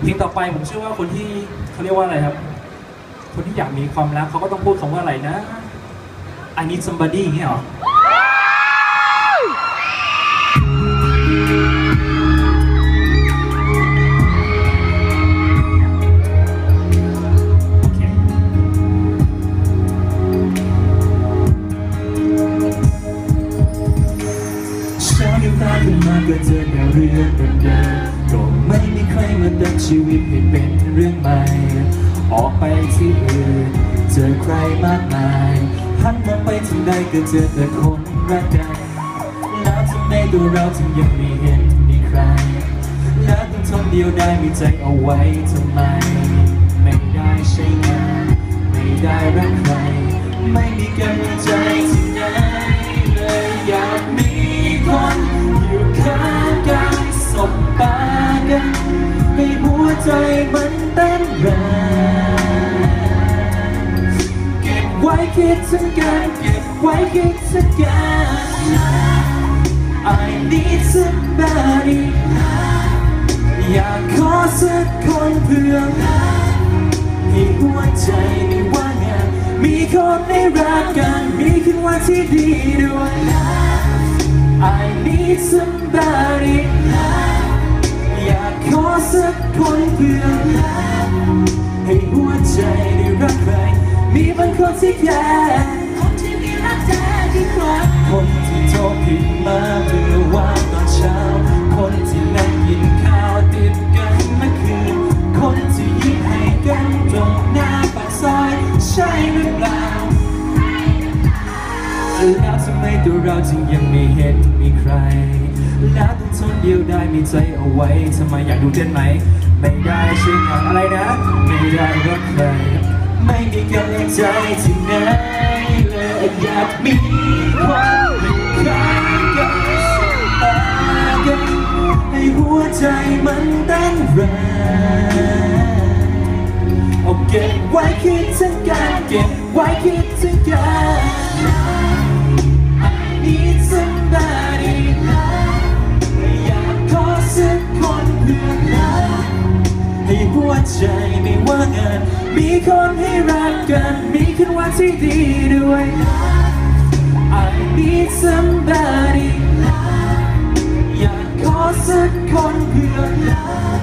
เพลงต่อไปผมเชื่อว่าคนที่เขาเรียกว่าอะไรครับ คนที่อยากมีความรักเขาก็ต้องพูดคำว่าอะไรนะ I need somebody อย่างเงี้ยเหรอโอเคเช้าลืมตาขึ้นมาก็เจอแต่เรื่องเดิมๆก็ไม่ มีใครมชีวิตให้เป็นเรื่องใหม่ ออกไปที่อื่น เจอใครมากมายหันมองไปถึงใดก็เจอแต่คนรักกันแล้วทำไมตัวเราถึงยังไม่เห็นมีใคร แล้วต้องทนเดียวได้มีใจเอาไว้ทำไม ไม่ได้ใช่งาน ไม่ได้รักใคร ไม่มีกำลังใจที่ ใจมันเต้นแรงเก็บไว้คิดถึงกันเก็บไว้คิดถึงกัน I need somebody อยากขอสักคนเพื่อให้หัวใจไม่ว่างงานมีคนให้รักกัน มีคืนวันที่ดีด้วย I need somebody ขอสักคนเพื่อให้หัวใจได้รักใครมีบางคนที่แค่คนที่มีรักแท้ที่ครักคนที่โทรผิดมาเมื่อวานตอนเช้า คนที่นั่งกินข้าวติดกันเมื่อคืน คนที่ยิ้มให้กันตรงหน้าปากซอยใช่หรือเปล่าแล้วทำไมตัวเราจึงยังไม่เห็นมีใคร แล้วต้องทนเดียวได้มีใจเอาไว้ทำไมอยากดูเต้นไหม ไม่ได้ใช่ไหมอะไรนะ ไม่ได้รักใครไม่มีกำลังใจที่ไหนเลยอยากมีคนอยู่ข้างกันสบตากันให้หัวใจมันเต้นแรงเอาเก็บไว้คิดถึงกันเก็บไว้คิดถึงกัน ใจไม่ว่างงาน มีคนให้รักกัน มีคืนวันที่ดีด้วย I need somebody อยากขอสักคนเพื่อรัก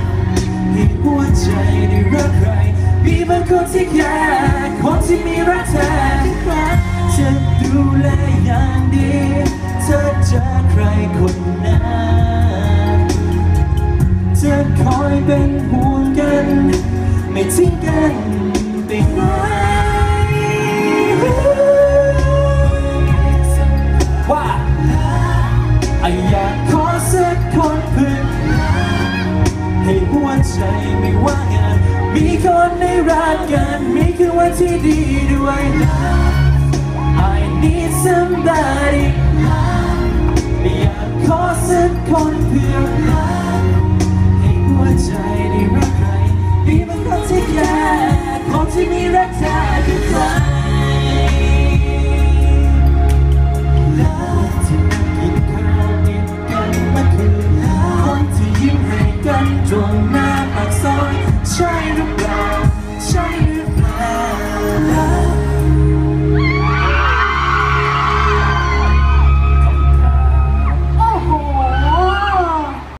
ให้หัวใจได้รักใคร มีบางคนที่แค่คนที่มีรักแท้จะดูแลอย่างดีเธอเจอใครคนนั้นจะคอยเป็นห่ว ไม่ทิ้งกันไปไหนว่าอยากขอสักคนเพื่อนให้หัวใจไม่ว่างงานมีคนในรักกันมีคืนวันที่ดีด้วย I ที่มีรักเธทุกครั้